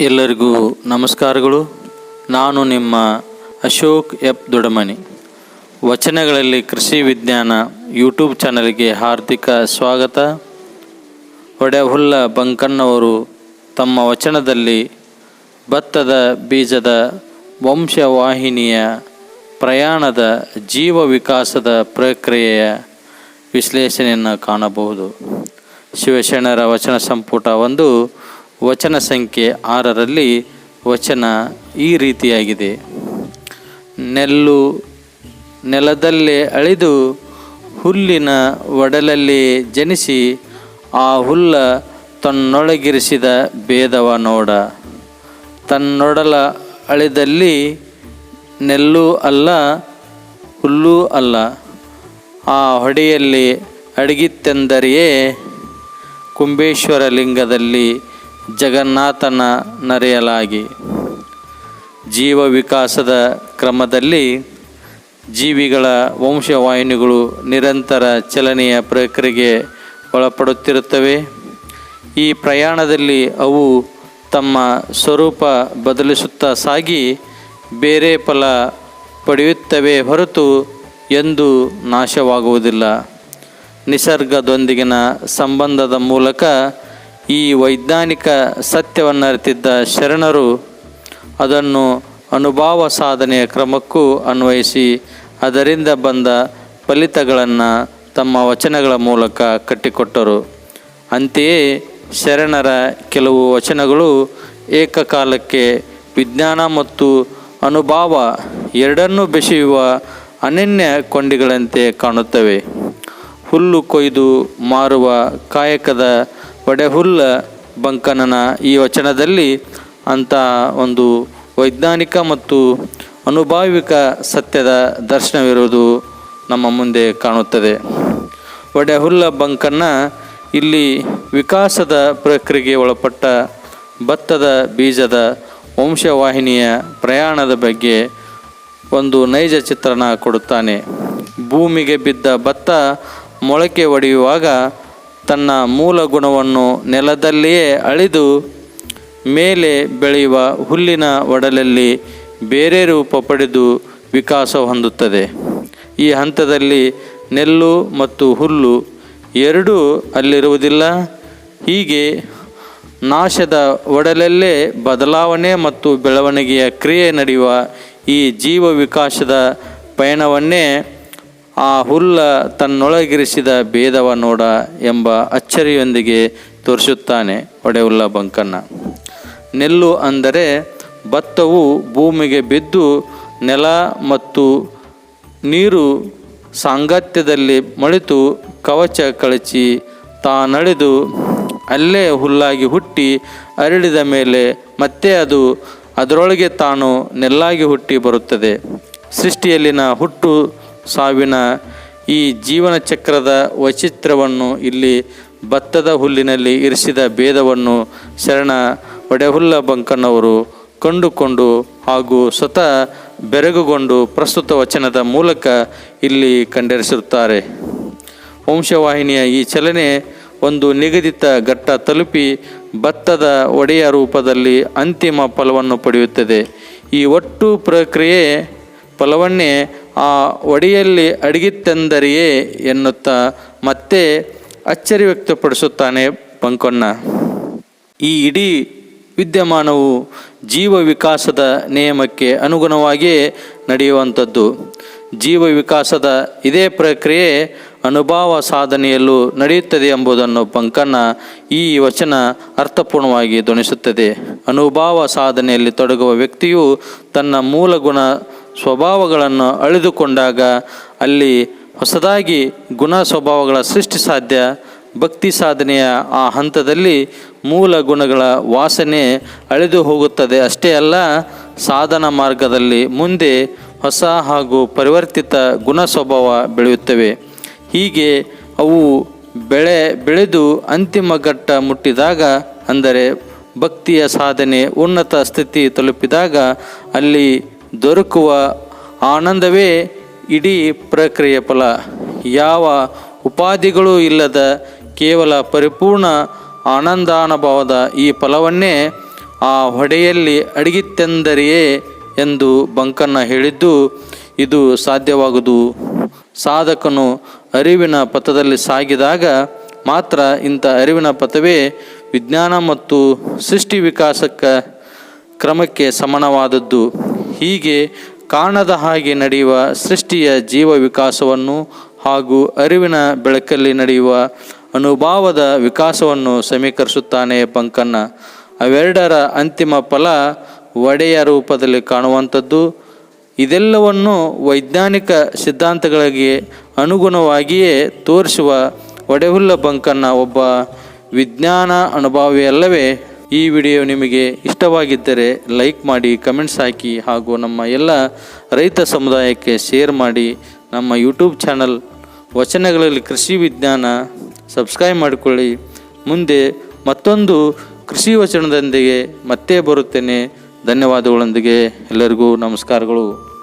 ಎಲ್ಲರಿಗೂ ನಮಸ್ಕಾರಗಳು. ನಾನು ನಿಮ್ಮ ಅಶೋಕ್ ಎಫ್. ದೊಡಮನಿ ವಚನಗಳಲ್ಲಿ ಕೃಷಿ ವಿಜ್ಞಾನ ಯೂಟ್ಯೂಬ್ ಚಾನಲ್ಗೆ ಹಾರ್ದಿಕ ಸ್ವಾಗತ. ಒಡೆಹುಲ್ಲ ಬಂಕಣ್ಣವರು ತಮ್ಮ ವಚನದಲ್ಲಿ ಭತ್ತದ ಬೀಜದ ವಂಶವಾಹಿನಿಯ ಪ್ರಯಾಣದ ಜೀವ ವಿಕಾಸದ ಪ್ರಕ್ರಿಯೆಯ ವಿಶ್ಲೇಷಣೆಯನ್ನು ಕಾಣಬಹುದು. ಶಿವಶೇಣರ ವಚನ ಸಂಪುಟ ಒಂದು ವಚನ ಸಂಖ್ಯೆ ಆರರಲ್ಲಿ ವಚನ ಈ ರೀತಿಯಾಗಿದೆ. ನೆಲ್ಲು ನೆಲದಲ್ಲೇ ಅಳಿದು ಹುಲ್ಲಿನ ಒಡಲಲ್ಲಿ ಜನಿಸಿ ಆ ಹುಲ್ಲ ತನ್ನೊಳಗಿರಿಸಿದ ಭೇದವ ನೋಡ. ತನ್ನೊಡಲ ಅಳಿದಲ್ಲಿ ನೆಲ್ಲೂ ಅಲ್ಲ, ಹುಲ್ಲೂ ಅಲ್ಲ. ಆ ಹೊಡೆಯಲ್ಲಿ ಅಡಗಿತ್ತೆಂದರೆಯೇ ಕುಂಬೇಶ್ವರ ಲಿಂಗದಲ್ಲಿ ಜಗನ್ನಾಥನ ನರೆಯಲಾಗಿ. ಜೀವ ವಿಕಾಸದ ಕ್ರಮದಲ್ಲಿ ಜೀವಿಗಳ ವಂಶವಾಹಿನಿಗಳು ನಿರಂತರ ಚಲನೆಯ ಪ್ರಕ್ರಿಯೆಗೆ ಒಳಪಡುತ್ತಿರುತ್ತವೆ. ಈ ಪ್ರಯಾಣದಲ್ಲಿ ಅವು ತಮ್ಮ ಸ್ವರೂಪ ಬದಲಿಸುತ್ತಾ ಸಾಗಿ ಬೇರೆ ಫಲ ಪಡೆಯುತ್ತವೆ ಹೊರತು ಎಂದು ನಾಶವಾಗುವುದಿಲ್ಲ. ನಿಸರ್ಗದೊಂದಿಗಿನ ಸಂಬಂಧದ ಮೂಲಕ ಈ ವೈಜ್ಞಾನಿಕ ಸತ್ಯವನ್ನು ಅರಿತಿದ್ದ ಶರಣರು ಅದನ್ನು ಅನುಭವ ಸಾಧನೆಯ ಕ್ರಮಕ್ಕೂ ಅನ್ವಯಿಸಿ ಅದರಿಂದ ಬಂದ ಫಲಿತಗಳನ್ನು ತಮ್ಮ ವಚನಗಳ ಮೂಲಕ ಕಟ್ಟಿಕೊಟ್ಟರು. ಅಂತೆಯೇ ಶರಣರ ಕೆಲವು ವಚನಗಳು ಏಕಕಾಲಕ್ಕೆ ವಿಜ್ಞಾನ ಮತ್ತು ಅನುಭವ ಎರಡನ್ನೂ ಬೆಸೆಯುವ ಅನನ್ಯ ಕೊಂಡಿಗಳಂತೆ ಕಾಣುತ್ತವೆ. ಹುಲ್ಲು ಕೊಯ್ದು ಮಾರುವ ಕಾಯಕದ ಒಡೆಹುಲ್ಲ ಬಂಕನನ ಈ ವಚನದಲ್ಲಿ ಅಂತ ಒಂದು ವೈಜ್ಞಾನಿಕ ಮತ್ತು ಅನುಭಾವಿಕ ಸತ್ಯದ ದರ್ಶನವಿರುವುದು ನಮ್ಮ ಮುಂದೆ ಕಾಣುತ್ತದೆ. ಒಡೆಹುಲ್ಲ ಬಂಕನ್ನ ಇಲ್ಲಿ ವಿಕಾಸದ ಪ್ರಕ್ರಿಯೆಗೆ ಒಳಪಟ್ಟ ಭತ್ತದ ಬೀಜದ ವಂಶವಾಹಿನಿಯ ಪ್ರಯಾಣದ ಬಗ್ಗೆ ಒಂದು ನೈಜ ಚಿತ್ರಣ ಕೊಡುತ್ತಾನೆ. ಭೂಮಿಗೆ ಬಿದ್ದ ಭತ್ತ ಮೊಳಕೆ ಒಡೆಯುವಾಗ ತನ್ನ ಮೂಲ ಗುಣವನ್ನು ನೆಲದಲ್ಲಿಯೇ ಅಳಿದು ಮೇಲೆ ಬೆಳೆಯುವ ಹುಲ್ಲಿನ ಒಡಲಲ್ಲಿ ಬೇರೆ ರೂಪ ಪಡೆದು ವಿಕಾಸ ಹೊಂದುತ್ತದೆ. ಈ ಹಂತದಲ್ಲಿ ನೆಲ್ಲು ಮತ್ತು ಹುಲ್ಲು ಎರಡೂ ಅಲ್ಲಿರುವುದಿಲ್ಲ. ಹೀಗೆ ನಾಶದ ಒಡಲಲ್ಲೇ ಬದಲಾವಣೆ ಮತ್ತು ಬೆಳವಣಿಗೆಯ ಕ್ರಿಯೆ ನಡೆಯುವ ಈ ಜೀವ ವಿಕಾಸದ ಪಯಣವನ್ನೇ ಆ ಹುಲ್ಲ ತನ್ನೊಳಗಿರಿಸಿದ ಭೇದವ ನೋಡ ಎಂಬ ಅಚ್ಚರಿಯೊಂದಿಗೆ ತೋರಿಸುತ್ತಾನೆ ಒಡೆಯುಲ್ಲ ಬಂಕನ್ನ ನೆಲ್ಲು ಅಂದರೆ ಭತ್ತವು ಭೂಮಿಗೆ ಬಿದ್ದು ನೆಲ ಮತ್ತು ನೀರು ಸಾಂಗತ್ಯದಲ್ಲಿ ಮಳಿತು ಕವಚ ಕಳಚಿ ತಾನಳೆದು ಅಲ್ಲೇ ಹುಲ್ಲಾಗಿ ಹುಟ್ಟಿ ಅರಳಿದ ಮೇಲೆ ಮತ್ತೆ ಅದು ಅದರೊಳಗೆ ತಾನು ನೆಲ್ಲಾಗಿ ಹುಟ್ಟಿ ಬರುತ್ತದೆ. ಸೃಷ್ಟಿಯಲ್ಲಿನ ಹುಟ್ಟು ಸಾವಿನ ಈ ಜೀವನ ಚಕ್ರದ ವೈಚಿತ್ರ್ಯವನ್ನು ಇಲ್ಲಿ ಭತ್ತದ ಹುಲ್ಲಿನಲ್ಲಿ ಇರಿಸಿದ ಭೇದವನ್ನು ಶರಣ ಒಡೆಹುಲ್ಲ ಬಂಕನವರು ಕಂಡುಕೊಂಡು ಹಾಗೂ ಸ್ವತಃ ಬೆರಗುಗೊಂಡು ಪ್ರಸ್ತುತ ವಚನದ ಮೂಲಕ ಇಲ್ಲಿ ಕಂಡರಿಸಿರುತ್ತಾರೆ. ವಂಶವಾಹಿನಿಯ ಈ ಚಲನೆ ಒಂದು ನಿಗದಿತ ಘಟ್ಟ ತಲುಪಿ ಭತ್ತದ ಒಡೆಯ ರೂಪದಲ್ಲಿ ಅಂತಿಮ ಫಲವನ್ನು ಪಡೆಯುತ್ತದೆ. ಈ ಒಟ್ಟು ಪ್ರಕ್ರಿಯೆ ಫಲವನ್ನೇ ಆ ಒಡಿಯಲ್ಲಿ ಅಡಗಿತ್ತೆಂದರಿಯೇ ಎನ್ನುತ್ತಾ ಮತ್ತೆ ಅಚ್ಚರಿ ವ್ಯಕ್ತಪಡಿಸುತ್ತಾನೆ ಬಂಕೊನ್ನ ಈ ಇಡೀ ವಿದ್ಯಮಾನವು ಜೀವ ವಿಕಾಸದ ನಿಯಮಕ್ಕೆ ಅನುಗುಣವಾಗಿಯೇ ನಡೆಯುವಂಥದ್ದು. ಜೀವ ವಿಕಾಸದ ಇದೇ ಪ್ರಕ್ರಿಯೆ ಅನುಭವ ಸಾಧನೆಯಲ್ಲೂ ನಡೆಯುತ್ತದೆ ಎಂಬುದನ್ನು ಪಂಕನ್ನ ಈ ವಚನ ಅರ್ಥಪೂರ್ಣವಾಗಿ ಧ್ವನಿಸುತ್ತದೆ. ಅನುಭವ ಸಾಧನೆಯಲ್ಲಿ ತೊಡಗುವ ವ್ಯಕ್ತಿಯು ತನ್ನ ಮೂಲ ಗುಣ ಸ್ವಭಾವಗಳನ್ನು ಅಳೆದುಕೊಂಡಾಗ ಅಲ್ಲಿ ಹೊಸದಾಗಿ ಗುಣ ಸ್ವಭಾವಗಳ ಸೃಷ್ಟಿ ಸಾಧ್ಯ, ಭಕ್ತಿ ಸಾಧನೆಯ ಆ ಹಂತದಲ್ಲಿ ಮೂಲ ಗುಣಗಳ ವಾಸನೆ ಅಳೆದು ಹೋಗುತ್ತದೆ. ಅಷ್ಟೇ ಅಲ್ಲ, ಸಾಧನ ಮಾರ್ಗದಲ್ಲಿ ಮುಂದೆ ಹೊಸ ಹಾಗೂ ಪರಿವರ್ತಿತ ಗುಣ ಸ್ವಭಾವ ಬೆಳೆಯುತ್ತವೆ. ಹೀಗೆ ಅವು ಬೆಳೆ, ಬೆಳೆದು ಅಂತಿಮ ಘಟ್ಟ ಮುಟ್ಟಿದಾಗ, ಅಂದರೆ ಭಕ್ತಿಯ ಸಾಧನೆ ಉನ್ನತ ಸ್ಥಿತಿ ತಲುಪಿದಾಗ, ಅಲ್ಲಿ ದೊರಕುವ ಆನಂದವೇ ಇಡೀ ಪ್ರಕ್ರಿಯೆ ಫಲ. ಯಾವ ಉಪಾಧಿಗಳು ಇಲ್ಲದ ಕೇವಲ ಪರಿಪೂರ್ಣ ಆನಂದಾನುಭವದ ಈ ಫಲವನ್ನೇ ಆ ಹೊಡೆಯಲ್ಲಿ ಅಡಗಿತ್ತೆಂದರೆಯೇ ಎಂದು ಬಂಕನ್ನ ಹೇಳಿದ್ದು, ಇದು ಸಾಧ್ಯವಾಗದು ಸಾಧಕನು ಅರಿವಿನ ಪಥದಲ್ಲಿ ಸಾಗಿದಾಗ ಮಾತ್ರ ಇಂಥ ಅರಿವಿನ ಪಥವೇ ವಿಜ್ಞಾನ ಮತ್ತು ಸೃಷ್ಟಿ ವಿಕಾಸಕ್ಕೆ ಕ್ರಮಕ್ಕೆ ಸಮಾನವಾದದ್ದು ಹೀಗೆ ಕಾಣದ ಹಾಗೆ ನಡೆಯುವ ಸೃಷ್ಟಿಯ ಜೀವ ವಿಕಾಸವನ್ನು ಹಾಗೂ ಅರಿವಿನ ಬೆಳಕಲ್ಲಿ ನಡೆಯುವ ಅನುಭಾವದ ವಿಕಾಸವನ್ನು ಸಮೀಕರಿಸುತ್ತಾನೆ ಬಂಕನ್ನ ಅವೆರಡರ ಅಂತಿಮ ಫಲ ಒಡೆಯ ರೂಪದಲ್ಲಿ ಕಾಣುವಂಥದ್ದು. ಇದೆಲ್ಲವನ್ನು ವೈಜ್ಞಾನಿಕ ಸಿದ್ಧಾಂತಗಳಿಗೆ ಅನುಗುಣವಾಗಿಯೇ ತೋರಿಸುವ ಒಡೆಹುಲ್ಲ ಬಂಕನ್ನ ಒಬ್ಬ ವಿಜ್ಞಾನ ಅನುಭವಿ ಅಲ್ಲವೇ ಈ ವಿಡಿಯೋ ನಿಮಗೆ ಇಷ್ಟವಾಗಿದ್ದರೆ ಲೈಕ್ ಮಾಡಿ, ಕಮೆಂಟ್ಸ್ ಹಾಕಿ ಹಾಗೂ ನಮ್ಮ ಎಲ್ಲ ರೈತ ಸಮುದಾಯಕ್ಕೆ ಶೇರ್ ಮಾಡಿ, ನಮ್ಮ ಯೂಟ್ಯೂಬ್ ಚಾನಲ್ ವಚನಗಳಲ್ಲಿ ಕೃಷಿ ವಿಜ್ಞಾನ ಸಬ್ಸ್ಕ್ರೈಬ್ ಮಾಡಿಕೊಳ್ಳಿ. ಮುಂದೆ ಮತ್ತೊಂದು ಕೃಷಿ ವಚನದೊಂದಿಗೆ ಮತ್ತೆ ಬರುತ್ತೇನೆ. ಧನ್ಯವಾದಗಳೊಂದಿಗೆ ಎಲ್ಲರಿಗೂ ನಮಸ್ಕಾರಗಳು.